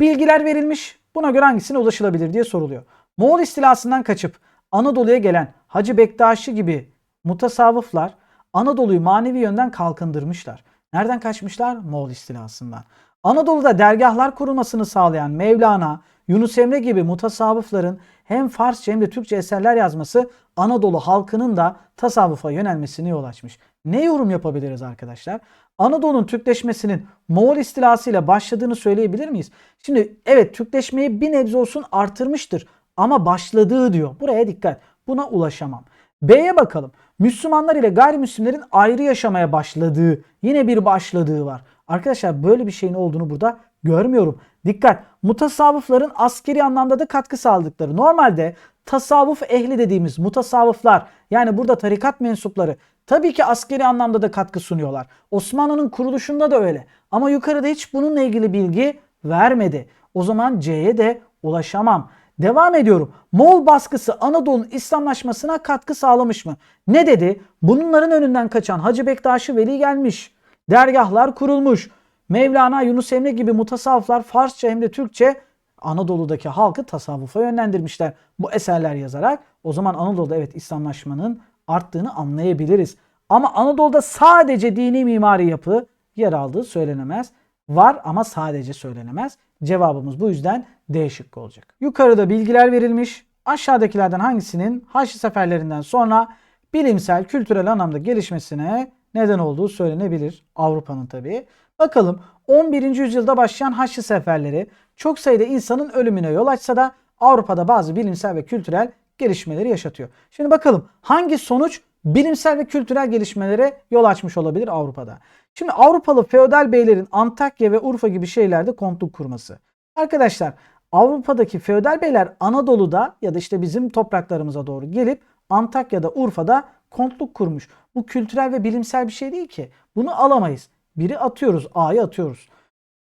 Bilgiler verilmiş. Buna göre hangisine ulaşılabilir diye soruluyor. Moğol istilasından kaçıp Anadolu'ya gelen Hacı Bektaşi gibi mutasavvıflar Anadolu'yu manevi yönden kalkındırmışlar. Nereden kaçmışlar? Moğol istilasından. Anadolu'da dergahlar kurulmasını sağlayan Mevlana, Yunus Emre gibi mutasavvıfların hem Farsça hem de Türkçe eserler yazması Anadolu halkının da tasavvufa yönelmesine yol açmış. Ne yorum yapabiliriz arkadaşlar? Anadolu'nun Türkleşmesinin Moğol istilasıyla başladığını söyleyebilir miyiz? Şimdi evet Türkleşmeyi bir nebze olsun artırmıştır ama başladığı diyor. Buraya dikkat. Buna ulaşamam. B'ye bakalım. Müslümanlar ile gayrimüslimlerin ayrı yaşamaya başladığı, yine bir başladığı var. Arkadaşlar böyle bir şeyin olduğunu burada görmüyorum. Dikkat. Mutasavvıfların askeri anlamda da katkı sağladıkları. Normalde tasavvuf ehli dediğimiz mutasavvıflar yani burada tarikat mensupları tabii ki askeri anlamda da katkı sunuyorlar. Osmanlı'nın kuruluşunda da öyle. Ama yukarıda hiç bununla ilgili bilgi vermedi. O zaman C'ye de ulaşamam. Devam ediyorum. Moğol baskısı Anadolu'nun İslamlaşmasına katkı sağlamış mı? Ne dedi? Bunların önünden kaçan Hacı Bektaşi Veli gelmiş. Dergahlar kurulmuş. Mevlana, Yunus Emre gibi mutasavvıflar Farsça hem de Türkçe Anadolu'daki halkı tasavvufa yönlendirmişler. Bu eserler yazarak o zaman Anadolu'da evet İslamlaşmanın arttığını anlayabiliriz. Ama Anadolu'da sadece dini mimari yapı yer aldığı söylenemez. Var ama sadece söylenemez. Cevabımız bu yüzden D şıkkı olacak. Yukarıda bilgiler verilmiş. Aşağıdakilerden hangisinin Haçlı seferlerinden sonra bilimsel, kültürel anlamda gelişmesine neden olduğu söylenebilir. Avrupa'nın tabii. Bakalım 11. yüzyılda başlayan Haçlı seferleri çok sayıda insanın ölümüne yol açsa da Avrupa'da bazı bilimsel ve kültürel gelişmeleri yaşatıyor. Şimdi bakalım hangi sonuç bilimsel ve kültürel gelişmelere yol açmış olabilir Avrupa'da? Şimdi Avrupalı feodal beylerin Antakya ve Urfa gibi şehirlerde kontluk kurması. Arkadaşlar Avrupa'daki feodal beyler Anadolu'da ya da işte bizim topraklarımıza doğru gelip Antakya'da, Urfa'da kontluk kurmuş. Bu kültürel ve bilimsel bir şey değil ki. Bunu alamayız. Biri atıyoruz, A'yı atıyoruz.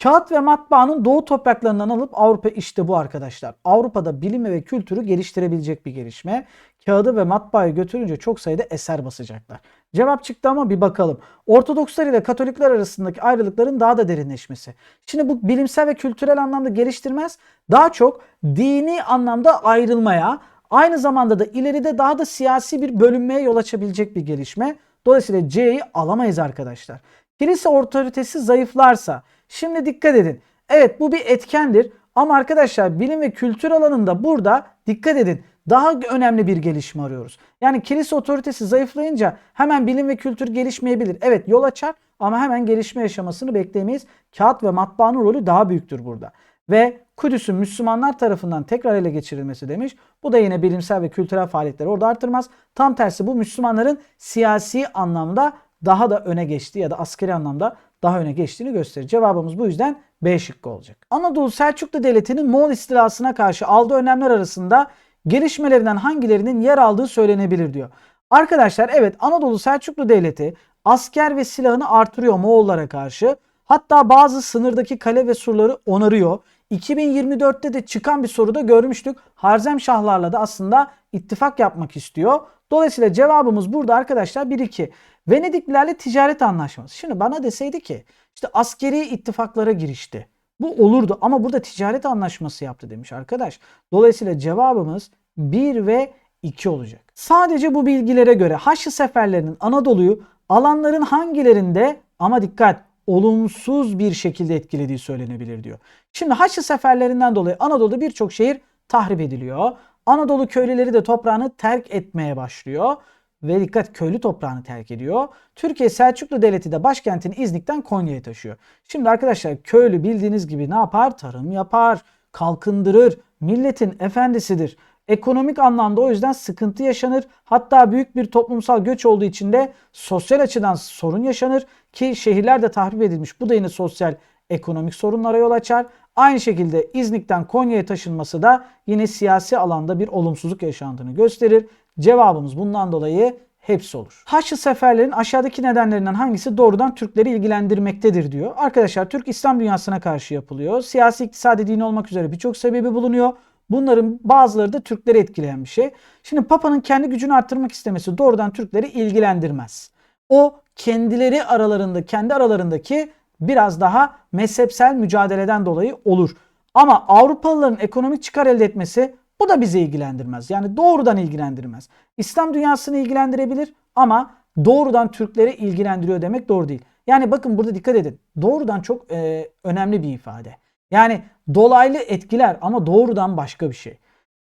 Kağıt ve matbaanın doğu topraklarından alıp Avrupa işte bu arkadaşlar. Avrupa'da bilimi ve kültürü geliştirebilecek bir gelişme. Kağıdı ve matbaayı götürünce çok sayıda eser basacaklar. Cevap çıktı ama bir bakalım. Ortodokslar ile Katolikler arasındaki ayrılıkların daha da derinleşmesi. Şimdi bu bilimsel ve kültürel anlamda geliştirmez. Daha çok dini anlamda ayrılmaya, aynı zamanda da ileride daha da siyasi bir bölünmeye yol açabilecek bir gelişme. Dolayısıyla C'yi alamayız arkadaşlar. Kilise otoritesi zayıflarsa, şimdi dikkat edin. Evet bu bir etkendir ama arkadaşlar bilim ve kültür alanında burada dikkat edin. Daha önemli bir gelişme arıyoruz. Yani kilise otoritesi zayıflayınca hemen bilim ve kültür gelişmeyebilir. Evet yol açar ama hemen gelişme yaşamasını bekleyemeyiz. Kağıt ve matbaanın rolü daha büyüktür burada. Ve Kudüs'ün Müslümanlar tarafından tekrar ele geçirilmesi demiş. Bu da yine bilimsel ve kültürel faaliyetleri orada artırmaz. Tam tersi bu Müslümanların siyasi anlamda daha da öne geçtiği ya da askeri anlamda daha öne geçtiğini gösterir. Cevabımız bu yüzden B şıkkı olacak. Anadolu Selçuklu Devleti'nin Moğol istilasına karşı aldığı önlemler arasında gelişmelerinden hangilerinin yer aldığı söylenebilir diyor. Arkadaşlar evet Anadolu Selçuklu Devleti asker ve silahını artırıyor Moğollara karşı. Hatta bazı sınırdaki kale ve surları onarıyor. 2024'te de çıkan bir soruda görmüştük. Harzemşahlarla da aslında ittifak yapmak istiyor. Dolayısıyla cevabımız burada arkadaşlar 1-2. Venediklilerle ticaret anlaşması. Şimdi bana deseydi ki işte askeri ittifaklara girişti. Bu olurdu ama burada ticaret anlaşması yaptı demiş arkadaş. Dolayısıyla cevabımız 1 ve 2 olacak. Sadece bu bilgilere göre Haçlı seferlerinin Anadolu'yu alanların hangilerinde ama dikkat olumsuz bir şekilde etkilediği söylenebilir diyor. Şimdi Haçlı seferlerinden dolayı Anadolu'da birçok şehir tahrip ediliyor. Anadolu köylüleri de toprağını terk etmeye başlıyor ve dikkat köylü toprağını terk ediyor. Türkiye Selçuklu Devleti de başkentini İznik'ten Konya'ya taşıyor. Şimdi arkadaşlar köylü bildiğiniz gibi ne yapar? Tarım yapar, kalkındırır, milletin efendisidir. Ekonomik anlamda o yüzden sıkıntı yaşanır. Hatta büyük bir toplumsal göç olduğu için de sosyal açıdan sorun yaşanır ki şehirler de tahrip edilmiş. Bu da yine sosyal ekonomik sorunlara yol açar. Aynı şekilde İznik'ten Konya'ya taşınması da yine siyasi alanda bir olumsuzluk yaşandığını gösterir. Cevabımız bundan dolayı hepsi olur. Haçlı seferlerin aşağıdaki nedenlerinden hangisi doğrudan Türkleri ilgilendirmektedir diyor. Arkadaşlar Türk İslam dünyasına karşı yapılıyor. Siyasi, iktisadi, dini olmak üzere birçok sebebi bulunuyor. Bunların bazıları da Türkleri etkileyen bir şey. Şimdi Papa'nın kendi gücünü arttırmak istemesi doğrudan Türkleri ilgilendirmez. O kendileri aralarında, kendi aralarındaki biraz daha mezhepsel mücadeleden dolayı olur. Ama Avrupalıların ekonomik çıkar elde etmesi bu da bizi ilgilendirmez. Yani doğrudan ilgilendirmez. İslam dünyasını ilgilendirebilir ama doğrudan Türkleri ilgilendiriyor demek doğru değil. Yani bakın burada dikkat edin. Doğrudan çok e, önemli bir ifade. Yani dolaylı etkiler ama doğrudan başka bir şey.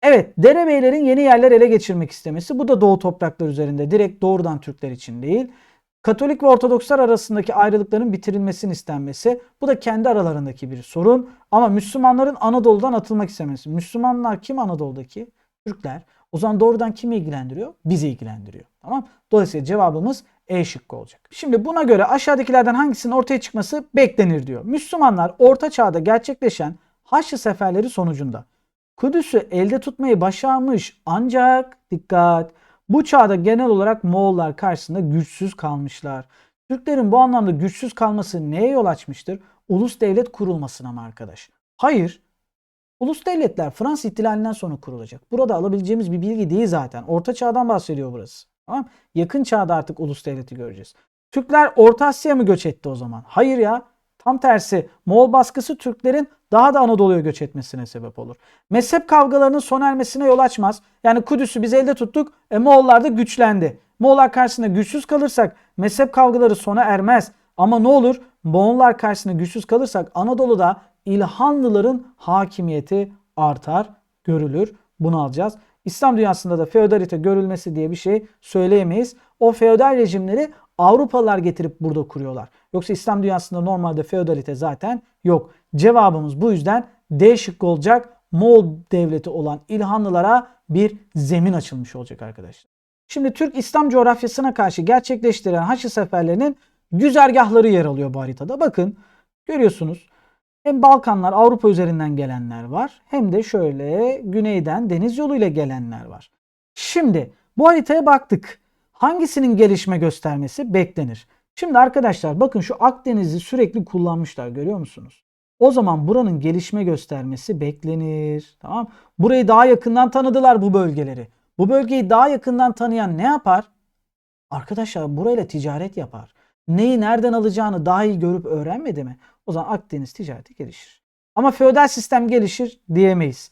Evet, derebeylerin yeni yerler ele geçirmek istemesi bu da Doğu topraklar üzerinde direkt doğrudan Türkler için değil. Katolik ve Ortodokslar arasındaki ayrılıkların bitirilmesinin istenmesi bu da kendi aralarındaki bir sorun. Ama Müslümanların Anadolu'dan atılmak istemesi. Müslümanlar kim Anadolu'daki? Türkler. O zaman doğrudan kimi ilgilendiriyor? Bizi ilgilendiriyor. Tamam? Dolayısıyla cevabımız E şıkkı olacak. Şimdi buna göre aşağıdakilerden hangisinin ortaya çıkması beklenir diyor. Müslümanlar Orta Çağ'da gerçekleşen Haçlı seferleri sonucunda Kudüs'ü elde tutmayı başarmış ancak dikkat bu çağda genel olarak Moğollar karşısında güçsüz kalmışlar. Türklerin bu anlamda güçsüz kalması neye yol açmıştır? Ulus devlet kurulmasına mı arkadaş? Hayır. Ulus devletler Fransız ihtilalinden sonra kurulacak. Burada alabileceğimiz bir bilgi değil zaten. Orta çağdan bahsediyor burası. Tamam? Yakın çağda artık ulus devleti göreceğiz. Türkler Orta Asya'ya mı göç etti o zaman? Hayır ya. Tam tersi Moğol baskısı Türklerin daha da Anadolu'ya göç etmesine sebep olur. Mezhep kavgalarının sona ermesine yol açmaz. Yani Kudüs'ü biz elde tuttuk, e, Moğollar da güçlendi. Moğollar karşısında güçsüz kalırsak mezhep kavgaları sona ermez. Ama ne olur? Moğollar karşısında güçsüz kalırsak Anadolu'da İlhanlıların hakimiyeti artar, görülür. Bunu alacağız. İslam dünyasında da feodalite görülmesi diye bir şey söyleyemeyiz. O feodal rejimleri Avrupalılar getirip burada kuruyorlar. Yoksa İslam dünyasında normalde feodalite zaten yok. Cevabımız bu yüzden D şıkkı olacak. Moğol devleti olan İlhanlılara bir zemin açılmış olacak arkadaşlar. Şimdi Türk İslam coğrafyasına karşı gerçekleştirilen Haçlı seferlerinin güzergahları yer alıyor bu haritada. Bakın görüyorsunuz hem Balkanlar Avrupa üzerinden gelenler var hem de şöyle güneyden deniz yoluyla gelenler var. Şimdi bu haritaya baktık. Hangisinin gelişme göstermesi beklenir? Şimdi arkadaşlar bakın şu Akdeniz'i sürekli kullanmışlar görüyor musunuz? O zaman buranın gelişme göstermesi beklenir. Tamam? Burayı daha yakından tanıdılar bu bölgeleri. Bu bölgeyi daha yakından tanıyan ne yapar? Arkadaşlar burayla ticaret yapar. Neyi nereden alacağını daha iyi görüp öğrenmedi mi? O zaman Akdeniz ticareti gelişir. Ama feodal sistem gelişir diyemeyiz.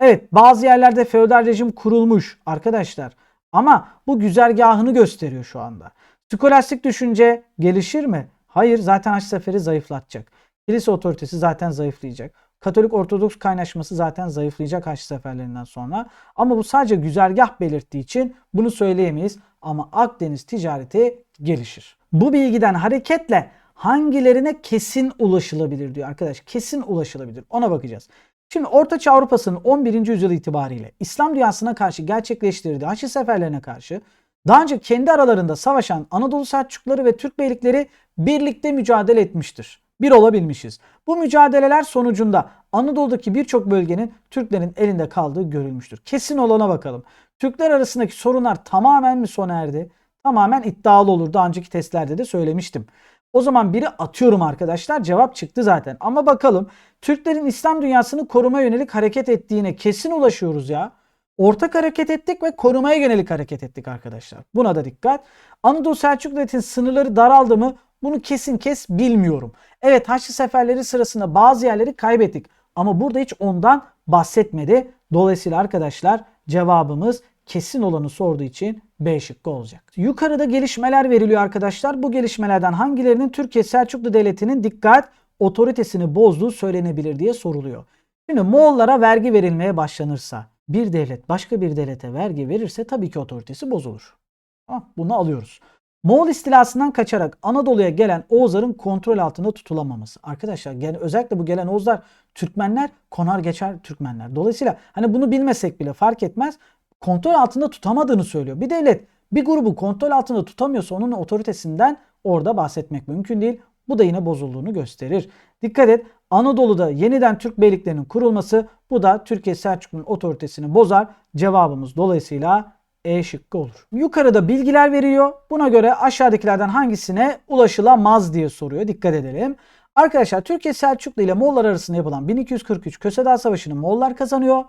Evet bazı yerlerde feodal rejim kurulmuş arkadaşlar. Ama bu güzergahını gösteriyor şu anda. Skolastik düşünce gelişir mi? Hayır zaten Haç Seferi zayıflatacak. Kilise otoritesi zaten zayıflayacak. Katolik Ortodoks kaynaşması zaten zayıflayacak Haç seferlerinden sonra. Ama bu sadece güzergah belirttiği için bunu söyleyemeyiz. Ama Akdeniz ticareti gelişir. Bu bilgiden hareketle hangilerine kesin ulaşılabilir diyor arkadaş. Kesin ulaşılabilir. Ona bakacağız. Şimdi Ortaçağ Avrupa'sının 11. yüzyıl itibariyle İslam dünyasına karşı gerçekleştirdiği Haçlı seferlerine karşı daha önce kendi aralarında savaşan Anadolu Selçukluları ve Türk beylikleri birlikte mücadele etmiştir. Bir olabilmişiz. Bu mücadeleler sonucunda Anadolu'daki birçok bölgenin Türklerin elinde kaldığı görülmüştür. Kesin olana bakalım. Türkler arasındaki sorunlar tamamen mi sona erdi? Tamamen iddialı olur. Daha önceki testlerde de söylemiştim. O zaman biri atıyorum arkadaşlar. Cevap çıktı zaten. Ama bakalım Türklerin İslam dünyasını korumaya yönelik hareket ettiğine kesin ulaşıyoruz ya. Ortak hareket ettik ve korumaya yönelik hareket ettik arkadaşlar. Buna da dikkat. Anadolu Selçuklu Devleti'nin sınırları daraldı mı? Bunu kesin kes bilmiyorum. Evet Haçlı seferleri sırasında bazı yerleri kaybettik. Ama burada hiç ondan bahsetmedi. Dolayısıyla arkadaşlar cevabımız kesin olanı sorduğu için B şıkkı olacak. Yukarıda gelişmeler veriliyor arkadaşlar. Bu gelişmelerden hangilerinin Türkiye Selçuklu Devleti'nin dikkat otoritesini bozduğu söylenebilir diye soruluyor. Şimdi Moğollara vergi verilmeye başlanırsa bir devlet başka bir devlete vergi verirse tabii ki otoritesi bozulur. Tamam, bunu alıyoruz. Moğol istilasından kaçarak Anadolu'ya gelen Oğuzların kontrol altında tutulamaması. Arkadaşlar yani özellikle bu gelen Oğuzlar Türkmenler konar geçer Türkmenler. Dolayısıyla hani bunu bilmesek bile fark etmez. Kontrol altında tutamadığını söylüyor. Bir devlet bir grubu kontrol altında tutamıyorsa onun otoritesinden orada bahsetmek mümkün değil. Bu da yine bozulduğunu gösterir. Dikkat et Anadolu'da yeniden Türk beyliklerinin kurulması bu da Türkiye Selçuklu'nun otoritesini bozar. Cevabımız dolayısıyla E şıkkı olur. Yukarıda bilgiler veriyor. Buna göre aşağıdakilerden hangisine ulaşılamaz diye soruyor. Dikkat edelim. Arkadaşlar Türkiye Selçuklu ile Moğollar arasında yapılan 1243 Köse Savaşı'nı Moğollar kazanıyor.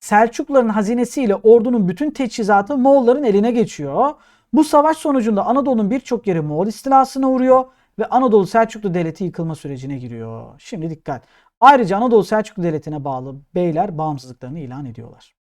Selçukluların hazinesiyle ordunun bütün teçhizatı Moğolların eline geçiyor. Bu savaş sonucunda Anadolu'nun birçok yeri Moğol istilasına uğruyor ve Anadolu Selçuklu Devleti yıkılma sürecine giriyor. Şimdi dikkat. Ayrıca Anadolu Selçuklu Devleti'ne bağlı beyler bağımsızlıklarını ilan ediyorlar.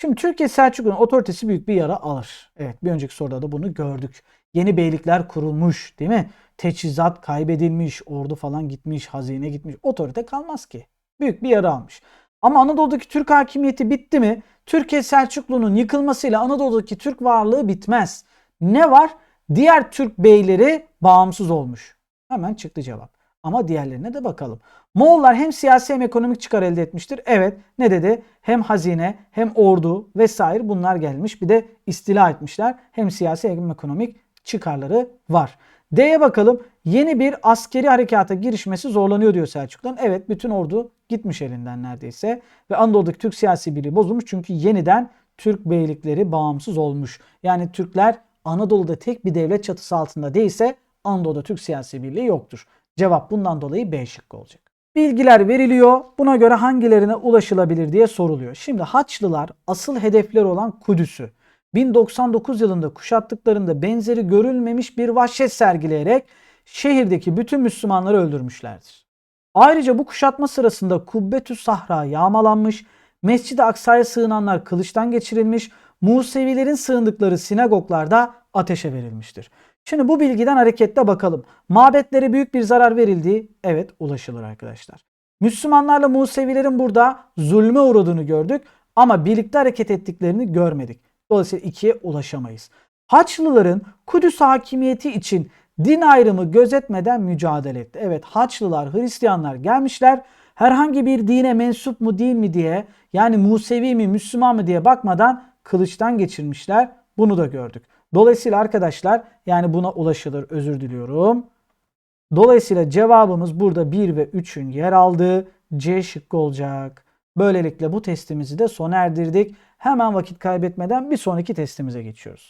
Şimdi Türkiye Selçuklu'nun otoritesi büyük bir yara alır. Evet bir önceki soruda da bunu gördük. Yeni beylikler kurulmuş değil mi? Teçhizat kaybedilmiş, ordu falan gitmiş, hazine gitmiş. Otorite kalmaz ki. Büyük bir yara almış. Ama Anadolu'daki Türk hakimiyeti bitti mi? Türkiye Selçuklu'nun yıkılmasıyla Anadolu'daki Türk varlığı bitmez. Ne var? Diğer Türk beyleri bağımsız olmuş. Hemen çıktı cevap. Ama diğerlerine de bakalım. Moğollar hem siyasi hem ekonomik çıkar elde etmiştir. Evet ne dedi? Hem hazine hem ordu vesaire bunlar gelmiş. Bir de istila etmişler. Hem siyasi hem ekonomik çıkarları var. D'ye bakalım. Yeni bir askeri harekata girişmesi zorlanıyor diyor Selçukluların. Evet bütün ordu gitmiş elinden neredeyse. Ve Anadolu'daki Türk siyasi birliği bozulmuş. Çünkü yeniden Türk beylikleri bağımsız olmuş. Yani Türkler Anadolu'da tek bir devlet çatısı altında değilse Anadolu'da Türk siyasi birliği yoktur. Cevap bundan dolayı B şıkkı olacak. Bilgiler veriliyor. Buna göre hangilerine ulaşılabilir diye soruluyor. Şimdi Haçlılar asıl hedefleri olan Kudüs'ü 1099 yılında kuşattıklarında benzeri görülmemiş bir vahşet sergileyerek şehirdeki bütün Müslümanları öldürmüşlerdir. Ayrıca bu kuşatma sırasında Kubbetü Sahra yağmalanmış, Mescid-i Aksa'ya sığınanlar kılıçtan geçirilmiş, Musevilerin sığındıkları sinagoglarda ateşe verilmiştir. Şimdi bu bilgiden hareketle bakalım. Mabetlere büyük bir zarar verildiği evet ulaşılır arkadaşlar. Müslümanlarla Musevilerin burada zulme uğradığını gördük ama birlikte hareket ettiklerini görmedik. Dolayısıyla ikiye ulaşamayız. Haçlıların Kudüs hakimiyeti için din ayrımı gözetmeden mücadele etti. Evet Haçlılar, Hristiyanlar gelmişler herhangi bir dine mensup mu değil mi diye yani Musevi mi Müslüman mı diye bakmadan kılıçtan geçirmişler. Bunu da gördük. Dolayısıyla arkadaşlar yani buna ulaşılır özür diliyorum. Dolayısıyla cevabımız burada 1 ve 3'ün yer aldığı C şıkkı olacak. Böylelikle bu testimizi de sona erdirdik. Hemen vakit kaybetmeden bir sonraki testimize geçiyoruz.